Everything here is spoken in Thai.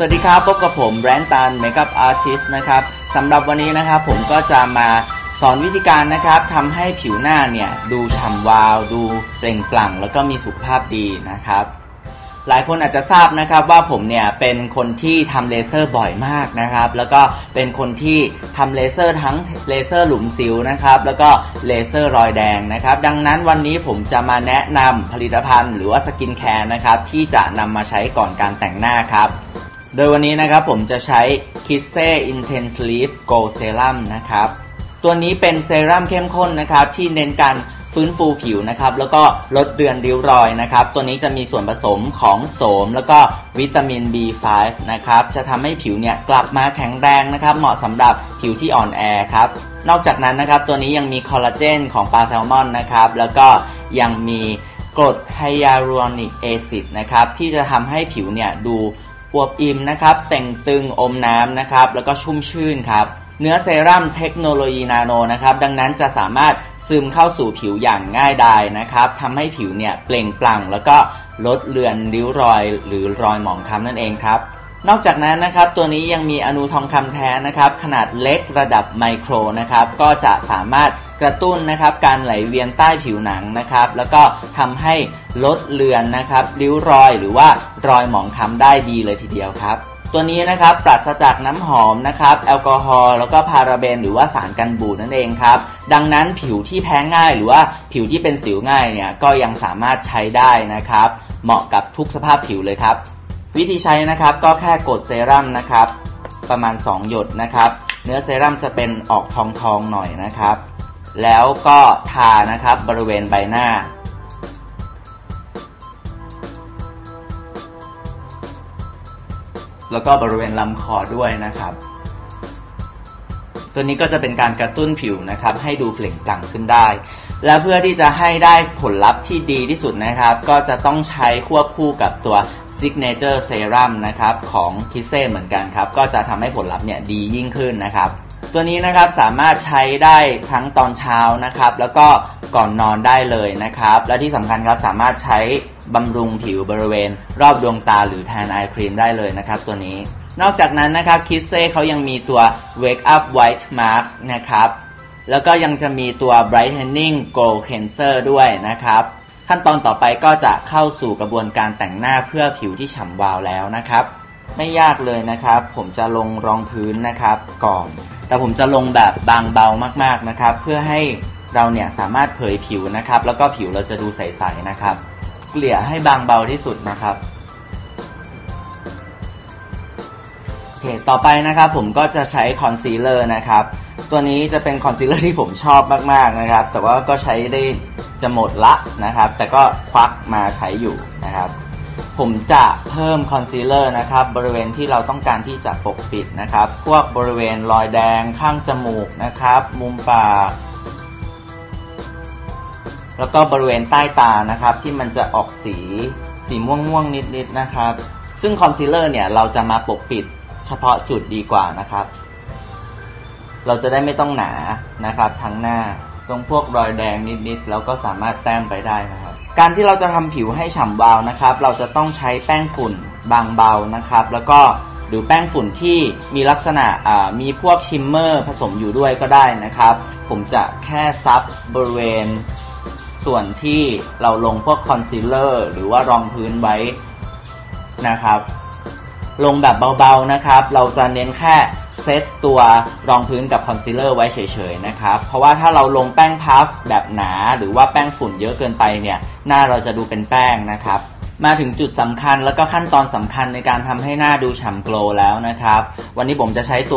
สวัสดีครับ พบกับผมแบรนตันเมคอัพอาร์ติสนะครับสำหรับวันนี้นะครับผมก็จะมาสอนวิธีการนะครับทำให้ผิวหน้าเนี่ยดูฉ่ำวาว ดูเปล่งปลั่ง แล้วก็มีสุขภาพดีนะครับ หลายคนอาจจะทราบนะครับว่าผมเนี่ยเป็นคนที่ทำเลเซอร์บ่อยมากนะครับ แล้วก็เป็นคนที่ทำเลเซอร์ทั้งเลเซอร์หลุมสิวนะครับ แล้วก็เลเซอร์รอยแดงนะครับ ดังนั้นวันนี้ผมจะมาแนะนำผลิตภัณฑ์ หรือว่าสกินแคร์นะครับที่จะนำมาใช้ก่อนการแต่งหน้าครับ โดยวันนี้นะครับผมจะใช้ k i s s e Intense Sleep Gold Serum นะครับ ตัวนี้เป็นเซรั่มเข้มข้นนะครับ ที่เน้นการฟื้นฟูผิวนะครับ แล้วก็ลดเดือนริ้วรอยนะครับ ตัวนี้จะมีส่วนผสมของโสม แล้วก็วิตามิน B5 นะครับ จะทำให้ผิวเนี่ยกลับมาแข็งแรงนะครับ เหมาะสำหรับผิวที่อ่อนแอครับ นอกจากนั้นนะครับ ตัวนี้ยังมีคอลลาเจนของปลาแซลมอนนะครับ แล้วก็ยังมีกรดไฮยาลูรอนิกแอซิดนะครับ ที่จะทำให้ผิวเนี่ยดู อวบอิ่มนะครับ แต่งตึงอมน้ำนะครับ แล้วก็ชุ่มชื่นครับ เนื้อเซรั่มเทคโนโลยีนาโนนะครับ ดังนั้นจะสามารถซึมเข้าสู่ผิวอย่างง่ายดายนะครับทำให้ผิวเนี่ยเปล่งปลั่ง แล้วก็ลดเลือนริ้วรอย หรือรอยหมองคล้ำนั่นเองครับ นอกจากนั้นนะครับ ตัวนี้ยังมีอนูทองคำแท้นะครับ ขนาดเล็กระดับไมโครนะครับ ก็จะสามารถ กระตุ้นนะครับการไหลเวียนใต้ผิวหนังนะครับ แล้วก็ทำให้ลดเลือนนะครับริ้วรอยหรือว่ารอยหมองคล้ำได้ดีเลยทีเดียวครับตัวนี้นะครับปราศจากน้ำหอมนะครับแอลกอฮอล์แล้วก็พาราเบนหรือว่าสารกันบูดนั่นเองครับดังนั้นผิวที่แพ้ง่ายหรือว่าผิวที่เป็นสิวง่ายเนี่ยก็ยังสามารถใช้ได้นะครับ เหมาะกับทุกสภาพผิวเลยครับ วิธีใช้นะครับก็แค่กดเซรั่มนะครับ ประมาณ 2 หยดนะครับ เนื้อเซรั่มจะเป็นออกทองทองๆหน่อยนะครับ แล้วก็ทานะครับบริเวณใบหน้า แล้วก็บริเวณลำคอด้วยนะครับ ตัวนี้ก็จะเป็นการกระตุ้นผิวนะครับ ให้ดูเปล่งปลั่งขึ้นได้ และเพื่อที่จะให้ได้ผลลัพธ์ที่ดีที่สุดนะครับ ก็จะต้องใช้ควบคู่กับตัว Signature Serum นะครับของคิเซ่เหมือนกันครับ ก็จะทำให้ผลลัพธ์เนี่ยดียิ่งขึ้นนะครับตัวนี้นะครับสามารถใช้ได้ทั้งตอนเช้านะครับ แล้วก็ก่อนนอนได้เลยนะครับ และที่สำคัญครับสามารถใช้บำรุงผิวบริเวณ รอบดวงตาหรือแทนไอครีมได้เลยนะครับ ตัวนี้ นอกจากนั้นนะครับคิเซ่เขายังมีตัว Wake Up White Mask นะครับแล้วก็ยังจะมีตัว Brightening Glow Cleanser ด้วยนะครับ ขั้นตอนต่อไปก็จะเข้าสู่กระบวนการแต่งหน้าเพื่อผิวที่ฉ่ำวาวแล้วนะครับ ไม่ยากเลยนะครับ ผมจะลงรองพื้นนะครับ ก่อน แต่ผมจะลงแบบบางเบามากๆนะครับ เพื่อให้เราเนี่ยสามารถเผยผิวนะครับ แล้วก็ผิวเราจะดูใสๆนะครับ เกลี่ยให้บางเบาที่สุดนะครับโอเคต่อไปนะครับ ผมก็จะใช้คอนซีลเลอร์นะครับ ตัวนี้จะเป็นคอนซีลเลอร์ที่ผมชอบมากๆนะครับ แต่ว่าก็ใช้ได้จะหมดละนะครับ แต่ก็ควักมาใช้อยู่นะครับ ผมจะเพิ่มคอนซีลเลอร์นะครับ บริเวณที่เราต้องการที่จะปกปิดนะครับ พวกบริเวณรอยแดงข้างจมูกนะครับ มุมปากแล้วก็บริเวณใต้ตานะครับ ที่มันจะออกสีสีม่วงม่วงๆนิดๆนะครับ ซึ่งคอนซีลเลอร์เนี่ยเราจะมาปกปิดเฉพาะจุดดีกว่านะครับ เราจะได้ไม่ต้องหนานะครับทั้งหน้า ตรงพวกรอยแดงนิดๆแล้วก็สามารถแต้มไปได้นะครับ การที่เราจะทำผิวให้ฉ่ำวาวนะครับ เราจะต้องใช้แป้งฝุ่นบางเบานะครับ แล้วก็หรือแป้งฝุ่นที่มีลักษณะมีพวกชิมเมอร์ผสมอยู่ด้วยก็ได้นะครับ ผมจะแค่ซับบริเวณ ส่วนที่เราลงพวกคอนซีลเลอร์หรือว่ารองพื้นไว้นะครับ ลงแบบเบาๆนะครับ เราจะเน้นแค่เซตตัวรองพื้นกับคอนซีลเลอร์ไว้เฉยๆนะครับ เพราะว่าถ้าเราลงแป้งพัฟแบบหนาหรือว่าแป้งฝุ่นเยอะเกินไปเนี่ย หน้าเราจะดูเป็นแป้งนะครับ มาถึงจุดสำคัญแล้วก็ขั้นตอนสำคัญในการทำให้หน้าดูฉ่ำโกล์แล้วนะครับ วันนี้ผมจะใช้ตัว